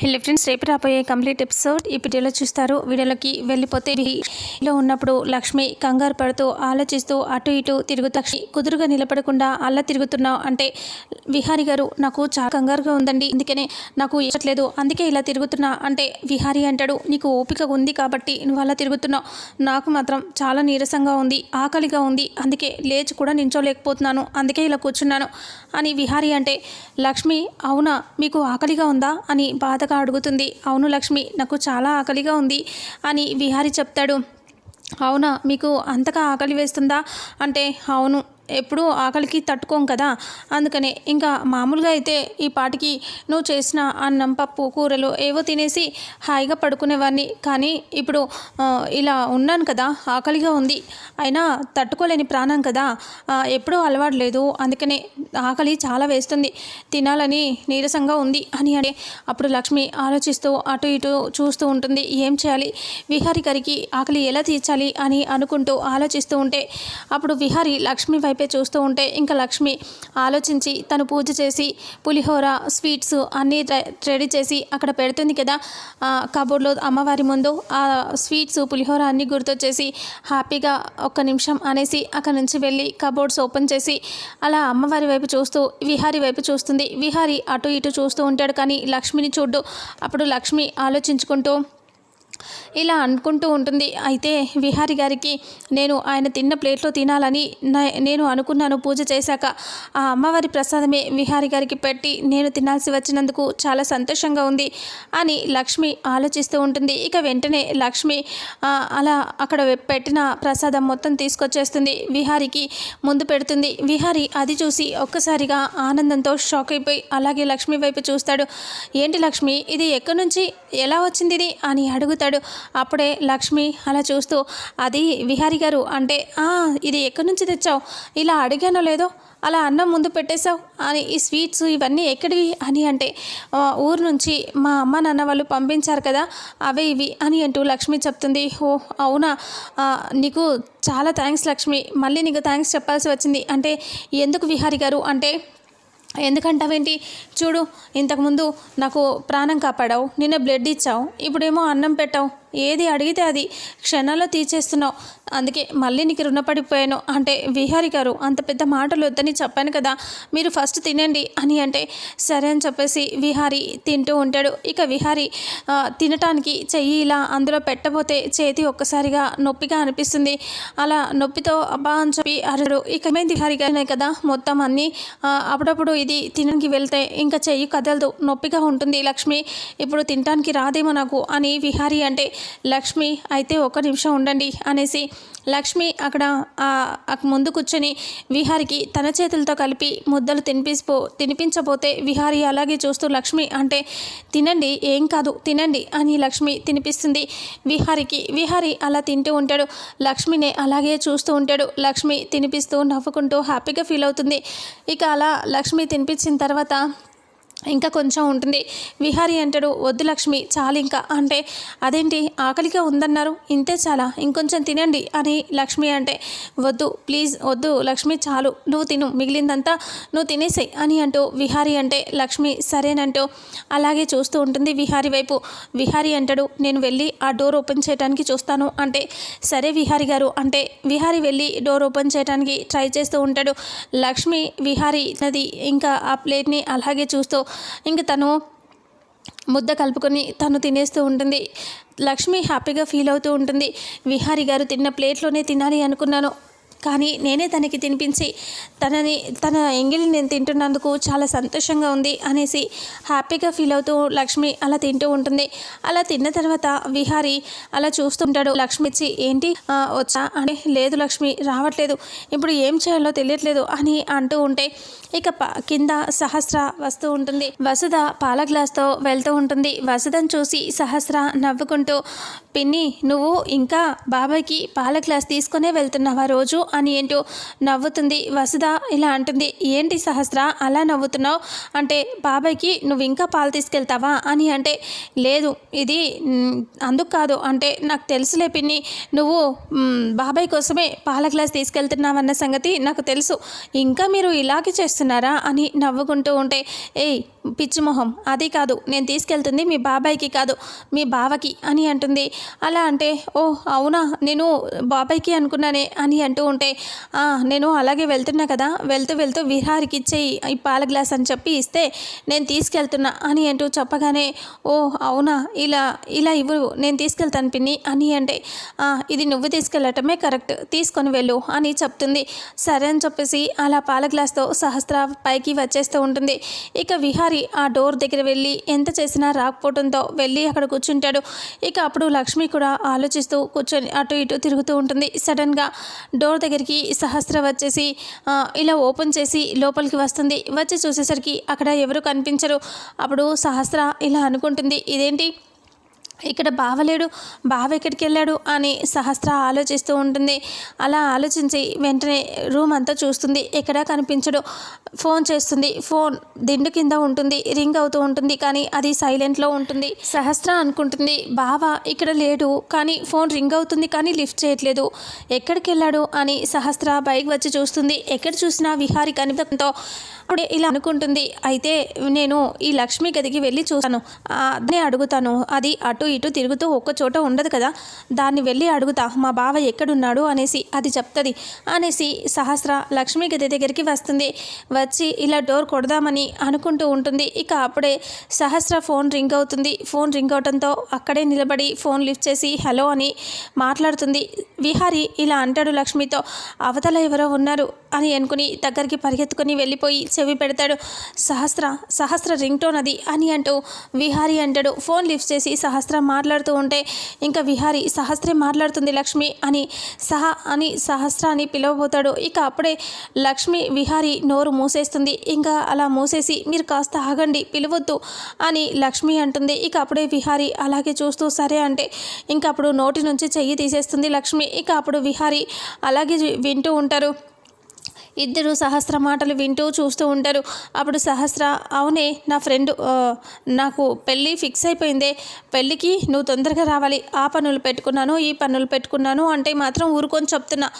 Hello friends రేపు రాబోయే complete episode ఈ వీడియోలో చూస్తారు. వీడియోలోకి వెళ్ళిపోతే లో ఉన్నప్పుడు లక్ష్మి కంగారు పడుతూ ఆలోచిస్తూ అటు ఇటు తిరుగుతూ కుదురుగా నిలబడకుండా అలా తిరుగుతున్నావు అంటే విహారి గారు నాకు చాలా కంగారుగా ఉందండి అందుకనే నాకు ఇష్టలేదు అందుకే ఇలా తిరుగుతున్నా అంటే విహారి అంటాడు. నీకు ఓపిక ఉంది కాబట్టి నువ్వు అలా తిరుగుతున్నావు. నాకు మాత్రం చాలా నీరసంగా ఉంది ఆకలిగా ఉంది అందుకే లేచి కూడా నించోలేకపోతున్నాను అందుకే ఇలా కూర్చున్నాను అని విహారి అంటే లక్ష్మి అవునా మీకు ఆకలిగా ఉందా? అని బాధ బాధగా అడుగుతుంది. అవును లక్ష్మి నాకు చాలా ఆకలిగా ఉంది అని విహారి చెప్తాడు. అవునా మీకు అంతగా ఆకలి వేస్తుందా? అంటే అవును ఎప్పుడూ ఆకలికి తట్టుకోం కదా? అందుకనే ఇంకా మామూలుగా అయితే ఈ పాటికి నువ్వు చేసిన అన్నం పప్పు కూరలు ఏవో తినేసి హాయిగా పడుకునేవాడిని. కానీ ఇప్పుడు ఇలా ఉన్నాను కదా ఆకలిగా ఉంది. అయినా తట్టుకోలేని ప్రాణం కదా. ఎప్పుడూ అలవాటు లేదు. అందుకనే ఆకలి చాలా వేస్తుంది. తినాలని నీరసంగా ఉంది అని అంటే అప్పుడు లక్ష్మి ఆలోచిస్తూ అటు ఇటు చూస్తూ ఉంటుంది. ఏం చేయాలి? విహారి గారికి ఆకలి ఎలా తీర్చాలి అని అనుకుంటూ ఆలోచిస్తూ ఉంటే అప్పుడు విహారి లక్ష్మి వైపు చూస్తూ ఉంటే ఇంకా లక్ష్మి ఆలోచించి తను పూజ చేసి పులిహోర స్వీట్స్ అన్నీ రెడీ చేసి అక్కడ పెడుతుంది కదా. కబోర్డ్లో అమ్మవారి ముందు ఆ స్వీట్స్ పులిహోర అన్నీ గుర్తొచ్చేసి హ్యాపీగా ఒక్క నిమిషం అనేసి అక్కడ నుంచి వెళ్ళి కబోర్డ్స్ ఓపెన్ చేసి అలా అమ్మవారి వైపు చూస్తూ విహారి వైపు చూస్తుంది. విహారి అటు ఇటు చూస్తూ ఉంటాడు కానీ లక్ష్మిని చూడ్డు. అప్పుడు లక్ష్మి ఆలోచించుకుంటూ ఇలా అనుకుంటూ ఉంటుంది. అయితే విహారి గారికి నేను ఆయన తిన్న ప్లేట్లో తినాలని నేను అనుకున్నాను పూజ చేశాక. ఆ అమ్మవారి ప్రసాదమే విహారి గారికి పెట్టి నేను తినాల్సి వచ్చినందుకు చాలా సంతోషంగా ఉంది అని లక్ష్మి ఆలోచిస్తూ ఉంటుంది. ఇక వెంటనే లక్ష్మి అలా అక్కడ పెట్టిన ప్రసాదం మొత్తం తీసుకొచ్చేస్తుంది. విహారికి ముందు పెడుతుంది. విహారి అది చూసి ఒక్కసారిగా ఆనందంతో షాక్ అయిపోయి అలాగే లక్ష్మి వైపు చూస్తాడు. ఏంటి లక్ష్మి ఇది ఎక్కడి నుంచి ఎలా వచ్చింది ఇది? అని అడుగుతాడు. అప్పుడే లక్ష్మి అలా చూస్తూ అది విహారి గారు అంటే ఇది ఎక్కడి నుంచి తెచ్చావు? ఇలా అడిగానో లేదో? అలా అన్నం ముందు పెట్టేశావు? అని ఈ స్వీట్స్ ఇవన్నీ ఎక్కడివి? అని అంటే ఊరు నుంచి మా అమ్మ నాన్న వాళ్ళు పంపించారు కదా అవే ఇవి అని అంటూ లక్ష్మి చెప్తుంది. ఓ అవునా? నీకు చాలా థ్యాంక్స్ లక్ష్మి. మళ్ళీ నీకు థ్యాంక్స్ చెప్పాల్సి వచ్చింది. అంటే ఎందుకు విహారి గారు? అంటే ఎందుకంటావేంటి? చూడు ఇంతకుముందు నాకు ప్రాణం కాపాడావు నిన్న బ్లడ్ ఇచ్చావు ఇప్పుడేమో అన్నం పెట్టావు. ఏది అడిగితే అది క్షణాల్లో తీసేస్తున్నావు అందుకే మళ్ళీ నీకు రుణపడిపోయాను. అంటే విహారి గారు అంత పెద్ద మాటలు వద్దని చెప్పాను కదా మీరు ఫస్ట్ తినండి అని అంటే సరే అని చెప్పేసి విహారి తింటూ ఉంటాడు. ఇక విహారి తినటానికి చెయ్యి ఇలా అందులో పెట్టబోతే చేతి ఒక్కసారిగా నొప్పిగా అనిపిస్తుంది. అలా నొప్పితో అబ్బా అని చెప్పి అరడు ఇక మేము విహారి గారినే కదా మొత్తం అన్నీ అప్పుడప్పుడు ఇది తినడానికి వెళ్తే ఇంకా చెయ్యి కదలదు. నొప్పిగా ఉంటుంది లక్ష్మి ఇప్పుడు తినడానికి రాదేమో నాకు అని విహారి అంటే లక్ష్మి అయితే ఒక్క నిమిషం ఉండండి అనేసి లక్ష్మి అక్కడ ముందు కూర్చొని విహారికి తన చేతులతో కలిపి ముద్దలు తినిపిసిపో తినిపించబోతే విహారి అలాగే చూస్తూ లక్ష్మి అంటే తినండి ఏం కాదు తినండి అని లక్ష్మి తినిపిస్తుంది విహారికి. విహారి అలా తింటూ ఉంటాడు. లక్ష్మినే అలాగే చూస్తూ ఉంటాడు. లక్ష్మి తినిపిస్తూ నవ్వుకుంటూ హ్యాపీగా ఫీల్ అవుతుంది. ఇక అలా లక్ష్మి తినిపించిన తర్వాత ఇంకా కొంచెం ఉంటుంది. విహారి అంటాడు వద్దు లక్ష్మి చాలు ఇంకా. అంటే అదేంటి ఆకలిగా ఉందన్నారు. ఇంతే చాలా ఇంకొంచెం తినండి అని లక్ష్మి అంటే వద్దు ప్లీజ్ వద్దు లక్ష్మి చాలు నువ్వు తిను మిగిలిందంతా నువ్వు తినేసేయి అని అంటూ విహారి అంటే లక్ష్మి సరేనంటూ అలాగే చూస్తూ ఉంటుంది విహారి వైపు. విహారి అంటాడు నేను వెళ్ళి ఆ డోర్ ఓపెన్ చేయడానికి చూస్తాను అంటే సరే విహారి గారు అంటే విహారి వెళ్ళి డోర్ ఓపెన్ చేయడానికి ట్రై చేస్తూ ఉంటాడు. లక్ష్మి విహారి నది ఇంకా ఆ ప్లేట్ని అలాగే చూస్తూ ఇంక తను ముద్ద కలుపుకొని తను తినేస్తూ ఉంటుంది. లక్ష్మి హ్యాపీగా ఫీల్ అవుతూ ఉంటుంది. విహారి గారు తిన్న ప్లేట్లోనే తినాలి అనుకున్నాను. కానీ నేనే తనకి తినిపించి తనని తన ఎంగిలి నేను తింటున్నందుకు చాలా సంతోషంగా ఉంది అనేసి హ్యాపీగా ఫీల్ అవుతూ లక్ష్మి అలా తింటూ ఉంటుంది. అలా తిన్న తర్వాత విహారి అలా చూస్తుంటాడు. లక్ష్మి ఇచ్చి ఏంటి వచ్చా? అని లేదు లక్ష్మి రావట్లేదు. ఇప్పుడు ఏం చేయాలో తెలియట్లేదు అని అంటూ ఉంటే ఇక ప- కింద సహస్ర వస్తూ ఉంటుంది. వసుధ పాల గ్లాస్తో వెళ్తూ ఉంటుంది. వసుధను చూసి సహస్ర నవ్వుకుంటూ పిన్ని నువ్వు ఇంకా బాబాయ్కి పాల గ్లాస్ తీసుకునే వెళ్తున్నావా రోజు? అని ఏంటో నవ్వుతుంది. వసుధ ఇలా అంటుంది ఏంటి సహస్ర అలా నవ్వుతున్నావు? అంటే బాబాయ్కి నువ్వు ఇంకా పాలు తీసుకెళ్తావా? అని అంటే లేదు ఇది అందుకు కాదు. అంటే నాకు తెలుసులే పిన్ని నువ్వు బాబాయ్ కోసమే పాల గ్లాస్ తీసుకెళ్తున్నావన్న సంగతి నాకు తెలుసు. ఇంకా మీరు ఇలాగే చేస్తున్నారా? అని నవ్వుకుంటూ ఉంటే ఏయ్ పిచ్చి మొహం అది కాదు. నేను తీసుకెళ్తుంది మీ బాబాయ్కి కాదు మీ బావకి అని అంటుంది. అలా అంటే ఓ అవునా? నేను బాబాయ్కి అనుకున్నానే అని అంటూ ఉంటే నేను అలాగే వెళ్తున్నా కదా వెళ్తూ వెళ్తూ విహారికి ఇచ్చేయి ఈ పాల గ్లాస్ అని చెప్పి ఇస్తే నేను తీసుకెళ్తున్నా అని అంటూ చెప్పగానే ఓ అవునా ఇలా ఇలా ఇవ్వు నేను తీసుకెళ్తాను పిన్ని అని అంటే ఇది నువ్వు తీసుకెళ్ళటమే కరెక్ట్ తీసుకొని వెళ్ళు అని చెప్తుంది. సరే అని చెప్పేసి అలా పాల గ్లాస్తో సహస్ర పైకి వచ్చేస్తూ ఉంటుంది. ఇక విహారి ఆ డోర్ దగ్గర వెళ్ళి ఎంత చేసినా రాకపోవడంతో వెళ్ళి అక్కడ కూర్చుంటాడు. ఇక అప్పుడు లక్ష్మి కూడా ఆలోచిస్తూ కూర్చొని అటు ఇటు తిరుగుతూ ఉంటుంది. సడన్గా డోర్ దగ్గర దగ్గరికి సహస్ర వచ్చేసి ఇలా ఓపెన్ చేసి లోపలికి వస్తుంది. వచ్చి చూసేసరికి అక్కడ ఎవరు కనిపించరు. అప్పుడు సహస్ర ఇలా అనుకుంటుంది ఇదేంటి? ఇక్కడ బావలేడు బావ ఎక్కడికి వెళ్ళాడు అని సహస్ర ఆలోచిస్తూ ఉంటుంది. అలా ఆలోచించి వెంటనే రూమ్ అంతా చూస్తుంది. ఎక్కడా కనిపించడు. ఫోన్ చేస్తుంది. ఫోన్ దిండు కింద ఉంటుంది. రింగ్ అవుతూ ఉంటుంది. కానీ అది సైలెంట్లో ఉంటుంది. సహస్ర అనుకుంటుంది బావ ఇక్కడ లేడు కానీ ఫోన్ రింగ్ అవుతుంది కానీ లిఫ్ట్ చేయట్లేదు. ఎక్కడికి వెళ్ళాడు అని సహస్ర బైక్ వచ్చి చూస్తుంది. ఎక్కడ చూసినా విహారి కనిపించడంతో అప్పుడే ఇలా అనుకుంటుంది. అయితే నేను ఈ లక్ష్మి గదికి వెళ్ళి చూస్తాను. అదే అడుగుతాను. అది అటు ఇటు తిరుగుతూ ఒక్కచోట ఉండదు కదా. దాన్ని వెళ్ళి అడుగుతా మా బావ ఎక్కడున్నాడు? అనేసి అది చెప్తుంది. అనేసి సహస్ర లక్ష్మి గది దగ్గరికి వస్తుంది. వచ్చి ఇలా డోర్ కొడదామని అనుకుంటూ ఉంటుంది. ఇక అప్పుడే సహస్ర ఫోన్ రింగ్ అవుతుంది. ఫోన్ రింగ్ అవడంతో అక్కడే నిలబడి ఫోన్ లిఫ్ట్ చేసి హలో అని మాట్లాడుతుంది. విహారి ఇలా అంటాడు లక్ష్మితో అవతల ఎవరో ఉన్నారు? అని అనుకుని దగ్గరికి పరిగెత్తుకొని వెళ్ళిపోయి చెవి పెడతాడు. సహస్ర సహస్ర రింగ్ టోన్ అది అని అంటూ విహారి అంటాడు. ఫోన్ లిఫ్ట్ చేసి సహస్ర మాట్లాడుతూ ఉంటే ఇంకా విహారి సహస్రే మాట్లాడుతుంది లక్ష్మి అని సహ అని సహస్ర అని పిలవబోతాడు. ఇక అప్పుడే లక్ష్మి విహారి నోరు మూసేస్తుంది. ఇంకా అలా మూసేసి మీరు కాస్త ఆగండి పిలవద్దు అని లక్ష్మి అంటుంది. ఇక అప్పుడే విహారి అలాగే చూస్తూ సరే అంటే ఇంకా అప్పుడు నోటి నుంచి చెయ్యి తీసేస్తుంది లక్ష్మి. ఇక అప్పుడు విహారి అలాగే వింటూ ఉంటారు. ఇద్దరు సహస్ర మాటలు వింటూ చూస్తూ ఉంటారు. అప్పుడు సహస్ర అవునే నా ఫ్రెండ్ నాకు పెళ్ళి ఫిక్స్ అయిపోయిందే. పెళ్ళికి నువ్వు తొందరగా రావాలి. ఆ పనులు పెట్టుకున్నాను ఈ పనులు పెట్టుకున్నాను అంటే మాత్రం ఊరుకొని చెప్తున్నా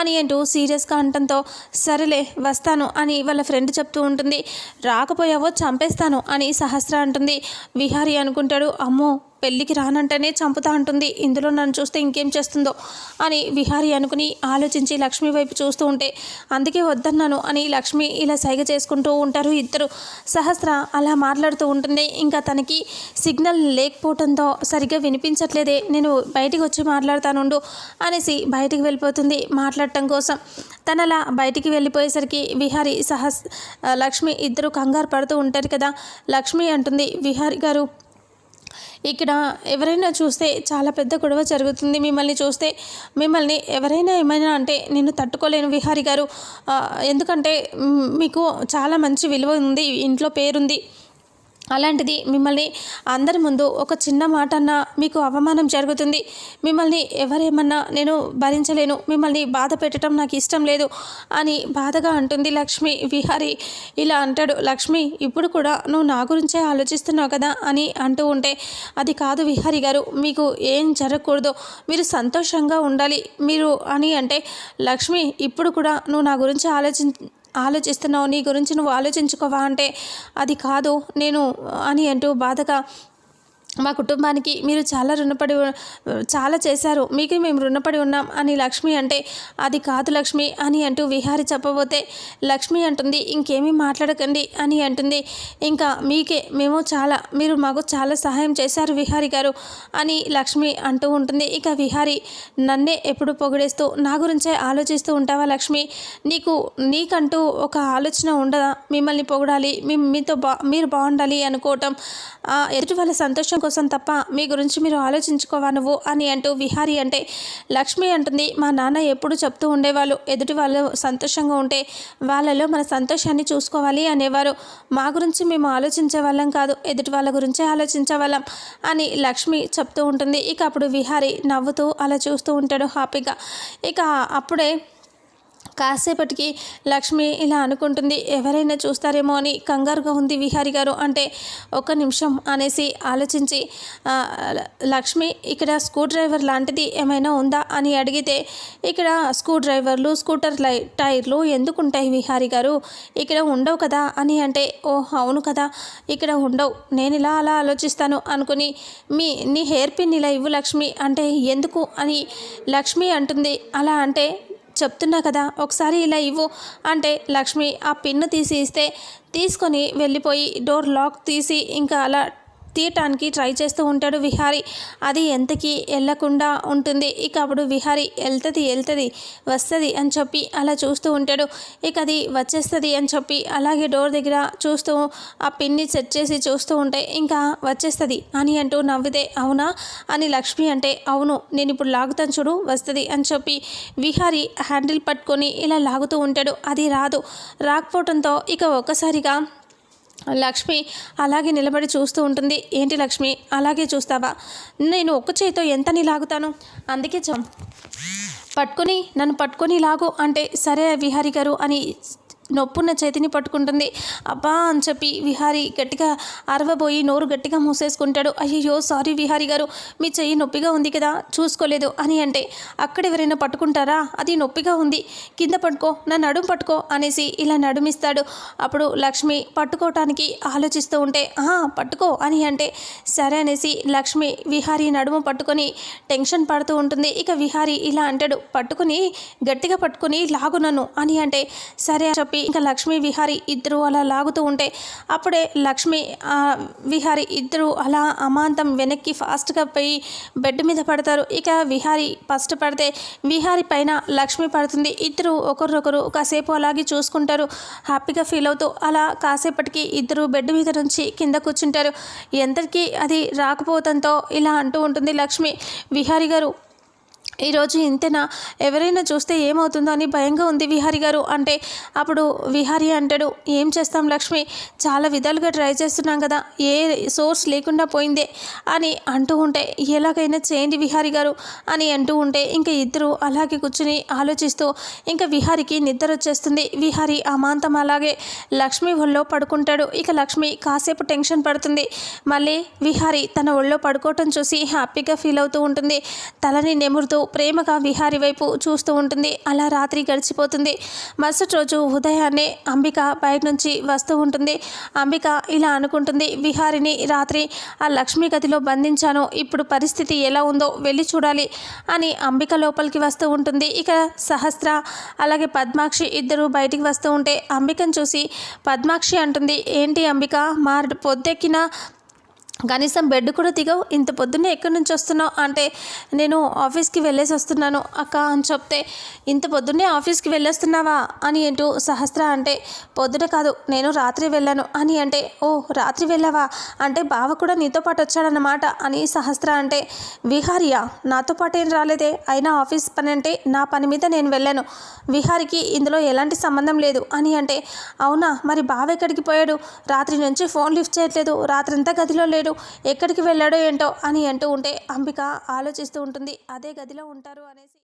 అని అంటూ సీరియస్గా అంటంతో సరేలే వస్తాను అని వాళ్ళ ఫ్రెండ్ చెప్తూ ఉంటుంది. రాకపోయావో చంపేస్తాను అని సహస్ర అంటుంది. విహారి అనుకుంటాడు అమ్మో పెళ్ళికి రానంటేనే చంపుతా అంటుంది. ఇందులో నన్ను చూస్తే ఇంకేం చేస్తుందో అని విహారి అనుకుని ఆలోచించి లక్ష్మి వైపు చూస్తూ ఉంటే అందుకే వద్దన్నాను అని లక్ష్మి ఇలా సైగ చేసుకుంటూ ఉంటారు ఇద్దరు. సహస్ర అలా మాట్లాడుతూ ఉంటుంది ఇంకా తనకి సిగ్నల్ లేకపోవడంతో సరిగ్గా వినిపించట్లేదే. నేను బయటికి వచ్చి మాట్లాడతానుండు అనేసి బయటికి వెళ్ళిపోతుంది మాట్లాడటం కోసం. తనలా బయటికి వెళ్ళిపోయేసరికి విహారి సహస్ లక్ష్మి ఇద్దరు కంగారు పడుతూ ఉంటారు కదా. లక్ష్మి అంటుంది విహారి గారు ఇక్కడ ఎవరైనా చూస్తే చాలా పెద్ద గొడవ జరుగుతుంది. మిమ్మల్ని చూస్తే మిమ్మల్ని ఎవరైనా ఏమైనా అంటే నేను తట్టుకోలేను విహారి గారు. ఎందుకంటే మీకు చాలా మంచి విలువ ఉంది ఇంట్లో పేరుంది. అలాంటిది మిమ్మల్ని అందరి ముందు ఒక చిన్న మాట అన్నా మీకు అవమానం జరుగుతుంది. మిమ్మల్ని ఎవరేమన్నా నేను భరించలేను మిమ్మల్ని బాధ పెట్టడం నాకు ఇష్టం లేదు అని బాధగా అంటుంది లక్ష్మి. విహారి ఇలా అంటాడు లక్ష్మి ఇప్పుడు కూడా నువ్వు నా గురించే ఆలోచిస్తున్నావు కదా అని అంటూ ఉంటే అది కాదు విహారి గారు మీకు ఏం జరగకూడదు మీరు సంతోషంగా ఉండాలి మీరు అని అంటే లక్ష్మి ఇప్పుడు కూడా నువ్వు నా గురించి ఆలోచి ఆలోచిస్తున్నావు? నీ గురించి నువ్వు ఆలోచించుకోవా అంటే అది కాదు నేను అని అంటూ బాధగా మా కుటుంబానికి మీరు చాలా రుణపడి చాలా చేశారు. మీకు మేము రుణపడి ఉన్నాం అని లక్ష్మి అంటే అది కాదు లక్ష్మి అని అంటూ విహారి చెప్పబోతే లక్ష్మి అంటుంది ఇంకేమీ మాట్లాడకండి అని అంటుంది. ఇంకా మీకే మేము చాలా మీరు మాకు చాలా సహాయం చేశారు విహారి గారు అని లక్ష్మి అంటూ ఉంటుంది. ఇక విహారి నన్నే ఎప్పుడు పొగిడేస్తూ నా గురించే ఆలోచిస్తూ ఉంటావా లక్ష్మి? నీకు నీకంటూ ఒక ఆలోచన ఉండదా? మిమ్మల్ని పొగడాలి మీ మీతో బా మీరు బాగుండాలి అనుకోవటం ఆ, ఎదుటి వాళ్ళ సంతోషం కోసం తప్ప మీ గురించి మీరు ఆలోచించుకోవా నువ్వు? అని అంటూ విహారి అంటే లక్ష్మి అంటుంది మా నాన్న ఎప్పుడు చెప్తూ ఉండేవాళ్ళు. ఎదుటి వాళ్ళు సంతోషంగా ఉంటే వాళ్ళలో మన సంతోషాన్ని చూసుకోవాలి అనేవారు. మా గురించి మేము ఆలోచించే వాళ్ళం కాదు. ఎదుటి వాళ్ళ గురించే ఆలోచించే వాళ్ళం అని లక్ష్మి చెప్తూ ఉంటుంది. ఇక అప్పుడు విహారి నవ్వుతూ అలా చూస్తూ ఉంటాడు హ్యాపీగా. ఇక అప్పుడే కాసేపటికి లక్ష్మి ఇలా అనుకుంటుంది ఎవరైనా చూస్తారేమో అని కంగారుగా ఉంది విహారి గారు. అంటే ఒక నిమిషం అనేసి ఆలోచించి లక్ష్మి ఇక్కడ స్క్రూ డ్రైవర్ లాంటిది ఏమైనా ఉందా? అని అడిగితే ఇక్కడ స్క్రూ డ్రైవర్లు స్కూటర్ లై టైర్లు ఎందుకు ఉంటాయి విహారి గారు? ఇక్కడ ఉండవు కదా? అని అంటే ఓ అవును కదా ఇక్కడ ఉండవు. నేను ఇలా అలా ఆలోచిస్తాను అనుకుని మీ నీ హెయిర్ పిన్ ఇలా ఇవ్వు లక్ష్మి. అంటే ఎందుకు? అని లక్ష్మి అంటుంది. అలా అంటే చెప్తున్నా కదా ఒకసారి ఇలా ఇవ్వు. అంటే లక్ష్మి ఆ పిన్ను తీసి ఇస్తే తీసుకొని వెళ్ళిపోయి డోర్ లాక్ తీసి ఇంకా అలా తీయటానికి ట్రై చేస్తూ ఉంటాడు విహారి. అది ఎంతకి వెళ్ళకుండా ఉంటుంది. ఇక అప్పుడు విహారి వెళ్తుంది వెళ్తుంది వస్తుంది అని చెప్పి అలా చూస్తూ ఉంటాడు. ఇక అది వచ్చేస్తుంది అని చెప్పి అలాగే డోర్ దగ్గర చూస్తూ ఆ పిన్ని సెట్ చేసి చూస్తూ ఉంటే ఇంకా వచ్చేస్తుంది అని అంటూ నవ్వితే అవునా? అని లక్ష్మి అంటే అవును నేను ఇప్పుడు లాగుతాను చూడు వస్తుంది అని చెప్పి విహారి హ్యాండిల్ పట్టుకొని ఇలా లాగుతూ ఉంటాడు. అది రాదు. రాకపోవడంతో ఇక ఒక్కసారిగా లక్ష్మి అలాగే నిలబడి చూస్తూ ఉంటుంది. ఏంటి లక్ష్మి? అలాగే చూస్తావా? నేను ఒక్క చేతితో ఎంతని లాగుతాను? అందుకే చం పట్టుకొని నన్ను పట్టుకొని లాగు అంటే సరే విహారి గారు అని నొప్పున్న చేతిని పట్టుకుంటుంది. అబ్బా అని చెప్పి విహారి గట్టిగా అరవబోయి నోరు గట్టిగా మూసేసుకుంటాడు. అయ్యో సారీ విహారి గారు మీ చెయ్యి నొప్పిగా ఉంది కదా చూసుకోలేదు అని అంటే అక్కడ ఎవరైనా పట్టుకుంటారా? అది నొప్పిగా ఉంది. కింద పట్టుకో నా నడుం పట్టుకో అనేసి ఇలా నడుమిస్తాడు. అప్పుడు లక్ష్మి పట్టుకోవటానికి ఆలోచిస్తూ ఉంటే "ఆ, పట్టుకో అని అంటే సరే అనేసి లక్ష్మి విహారి నడుము పట్టుకొని టెన్షన్ పడుతూ ఉంటుంది. ఇక విహారి ఇలా అంటాడు పట్టుకుని గట్టిగా పట్టుకుని లాగు నన్ను అని అంటే సరే అని చెప్పి ఇంకా లక్ష్మి విహారి ఇద్దరు అలా లాగుతూ ఉంటే అప్పుడే లక్ష్మి విహారి ఇద్దరు అలా అమాంతం వెనక్కి ఫాస్ట్గా పోయి బెడ్ మీద పడతారు. ఇక విహారి ఫస్ట్ పడితే విహారి పైన లక్ష్మి పడుతుంది. ఇద్దరు ఒకరినొకరు కాసేపు అలాగే చూసుకుంటారు. హ్యాపీగా ఫీల్ అవుతూ అలా కాసేపటికి ఇద్దరు బెడ్ మీద నుంచి కింద కూర్చుంటారు. ఎంతకీ అది రాకపోవడంతో ఇలా అంటూ ఉంటుంది లక్ష్మి. విహారి గారు ఈరోజు ఇంతేనా? ఎవరైనా చూస్తే ఏమవుతుందో అని భయంగా ఉంది విహారి గారు. అంటే అప్పుడు విహారి అంటాడు ఏం చేస్తాం లక్ష్మి? చాలా విధాలుగా ట్రై చేస్తున్నాం కదా. ఏ సోర్స్ లేకుండా పోయిందే అని అంటూ ఉంటే ఎలాగైనా చేయండి విహారి గారు అని అంటూ ఉంటే ఇంకా ఇద్దరు అలాగే కూర్చుని ఆలోచిస్తూ ఇంకా విహారికి నిద్ర వచ్చేస్తుంది. విహారి అమాంతం అలాగే లక్ష్మి ఒళ్ళో పడుకుంటాడు. ఇక లక్ష్మి కాసేపు టెన్షన్ పడుతుంది. మళ్ళీ విహారి తన ఒళ్ళో పడుకోవటం చూసి హ్యాపీగా ఫీల్ అవుతూ ఉంటుంది. తలని నెమురుతూ ప్రేమగా విహారి వైపు చూస్తూ ఉంటుంది. అలా రాత్రి గడిచిపోతుంది. మరుసటి రోజు ఉదయాన్నే అంబిక బయట నుంచి వస్తూ ఉంటుంది. అంబిక ఇలా అనుకుంటుంది విహారిని రాత్రి ఆ లక్ష్మీ గదిలో బంధించాను. ఇప్పుడు పరిస్థితి ఎలా ఉందో వెళ్ళి చూడాలి అని అంబిక లోపలికి వస్తూ ఉంటుంది. ఇక సహస్ర అలాగే పద్మాక్షి ఇద్దరు బయటికి వస్తూ ఉంటే అంబికను చూసి పద్మాక్షి అంటుంది. ఏంటి అంబిక? మా పొద్దెక్కిన కనీసం బెడ్ కూడా దిగవు. ఇంత పొద్దున్నే ఎక్కడి నుంచి వస్తున్నావు? అంటే నేను ఆఫీస్కి వెళ్ళేసి వస్తున్నాను. అక్క అని చెప్తే ఇంత పొద్దున్నే ఆఫీస్కి వెళ్ళేస్తున్నావా? అని అంటూ సహస్ర అంటే పొద్దున కాదు నేను రాత్రి వెళ్ళాను. అని అంటే ఓ రాత్రి వెళ్ళావా? అంటే బావ కూడా నీతో పాటు వచ్చాడన్నమాట. అని సహస్ర అంటే విహారియా నాతో పాటు ఏం రాలేదే? అయినా ఆఫీస్ పని అంటే నా పని మీద నేను వెళ్ళాను. విహారికి ఇందులో ఎలాంటి సంబంధం లేదు. అని అంటే అవునా? మరి బావ ఎక్కడికి పోయాడు? రాత్రి నుంచి ఫోన్ లిఫ్ట్ చేయట్లేదు. రాత్రంతా గదిలో లేడు. ఎక్కడికి వెళ్ళాడో ఏంటో అని అంటూ ఉంటే అంబిక ఆలోచిస్తూ ఉంటుంది. అదే గదిలో ఉంటారు అనేసి